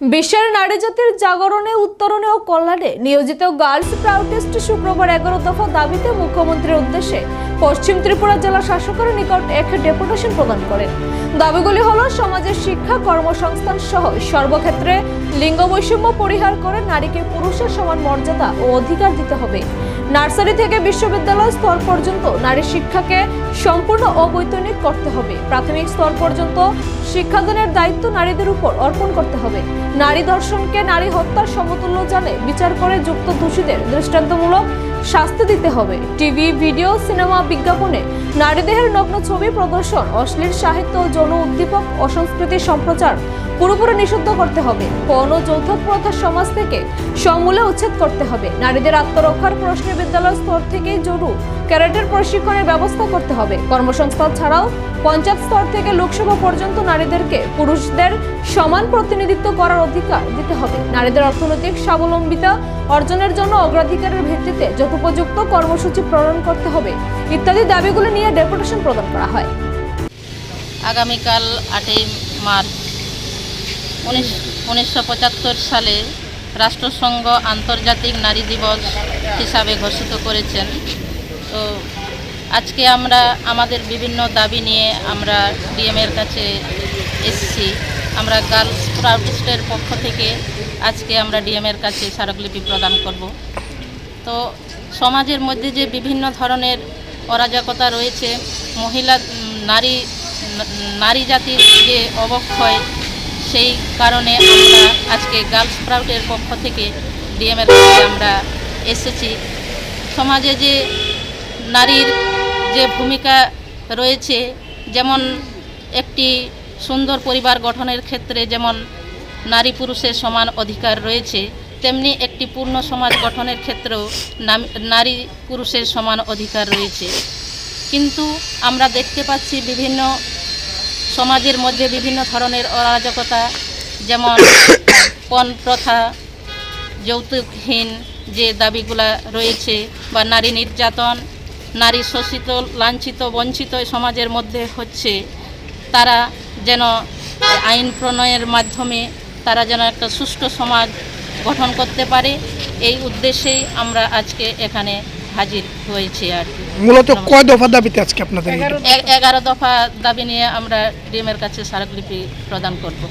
বিশ্বের নারী জাতির জাগরণে, উত্তরণে ও কল্যাণে নিয়োজিত গার্লস প্রাউটেস্ট শুক্রবার এগারো দফা দাবিতে মুখ্যমন্ত্রীর উদ্দেশ্যে পশ্চিম ত্রিপুরা জেলা শাসকের নিকট এক ডেপুটেশন প্রদান করেন। দাবিগুলি হল সমাজের শিক্ষা, কর্মসংস্থান সহ সর্বক্ষেত্রে লিঙ্গ বৈষম্য পরিহার করে নারীকে পুরুষের সমান মর্যাদা ও অধিকার দিতে হবে। নার্সারি থেকে বিশ্ববিদ্যালয় স্তর পর্যন্ত নারী শিক্ষাকে সম্পূর্ণ অবৈতনিক করতে হবে। প্রাথমিক স্তর পর্যন্ত শিক্ষাদানের দায়িত্ব নারীদের উপর অর্পণ করতে হবে। নারী ধর্ষণকে নারী হত্যার সমতুল্য জানে বিচার করে যুক্ত দোষীদের দৃষ্টান্তমূলক শাস্তি দিতে হবে। টিভি, ভিডিও, সিনেমা বিজ্ঞাপনে নারী দেহের নগ্ন ছবি প্রদর্শন, অশ্লীল সাহিত্য যৌন উদ্দীপক, অসংস্কৃতি সম্প্রচার পুরোপুরি নিষিদ্ধ করতে হবে। পণ যৌথ প্রথা সমাজ থেকে সমূলে উচ্ছেদ করতে হবে। নারীদের আত্মরক্ষার প্রশ্নে বিদ্যালয় স্তর থেকে জরু ক্যারেটের প্রশিক্ষণের ব্যবস্থা করতে হবে। কর্মসংস্থান ছাড়াও পঞ্চায়েত স্তর থেকে লোকসভা পর্যন্ত নারীদেরকে পুরুষদের সমান প্রতিনিধিত্ব করার অধিকার দিতে হবে। নারীদের অর্থনৈতিক স্বাবলম্বিতা অর্জনের জন্য অগ্রাধিকারের ভিত্তিতে যথোপযুক্ত কর্মসূচি প্রণয়ন করতে হবে ইত্যাদি দাবিগুলি নিয়ে ডেপুটেশন প্রদান করা হয়। আগামীকাল আটই মার্চ উনিশ উনিশশো সালে রাষ্ট্রসংঘ আন্তর্জাতিক নারী দিবস হিসাবে ঘোষিত করেছেন। তো আজকে আমরা আমাদের বিভিন্ন দাবি নিয়ে আমরা ডিএমের কাছে এসেছি। আমরা গার্লস প্রাউডিস্টের পক্ষ থেকে আজকে আমরা ডিএমের কাছে স্মারকলিপি প্রদান করব। তো সমাজের মধ্যে যে বিভিন্ন ধরনের অরাজকতা রয়েছে, মহিলা, নারী নারী জাতির যে অবক্ষয়, সেই কারণে আমরা আজকে গার্লস প্রাউডের পক্ষ থেকে ডিএমের কাছে আমরা এসেছি। সমাজে যে নারীর যে ভূমিকা রয়েছে যেমন একটি সুন্দর পরিবার গঠনের ক্ষেত্রে যেমন নারী পুরুষের সমান অধিকার রয়েছে তেমনি একটি পূর্ণ সমাজ গঠনের ক্ষেত্রেও নাম- নারী পুরুষের সমান অধিকার রয়েছে। কিন্তু আমরা দেখতে পাচ্ছি বিভিন্ন সমাজের মধ্যে বিভিন্ন ধরনের অরাজকতা যেমন পণ প্রথা যৌতুকহীন যে দাবিগুলা রয়েছে বা নারী নির্যাতন নারী শোষিত লাঞ্ছিত বঞ্চিত সমাজের মধ্যে হচ্ছে তারা যেন আইন প্রণয়ের মাধ্যমে তারা যেন একটা সুষ্ঠু সমাজ গঠন করতে পারে। এই উদ্দেশ্যেই আমরা আজকে এখানে হাজির হয়েছি আর কি। মূলত কয় দফা দাবিতে আজকে আপনাদের এগারো দফা দাবি নিয়ে আমরা ডিএমের কাছে স্মারকলিপি প্রদান করব।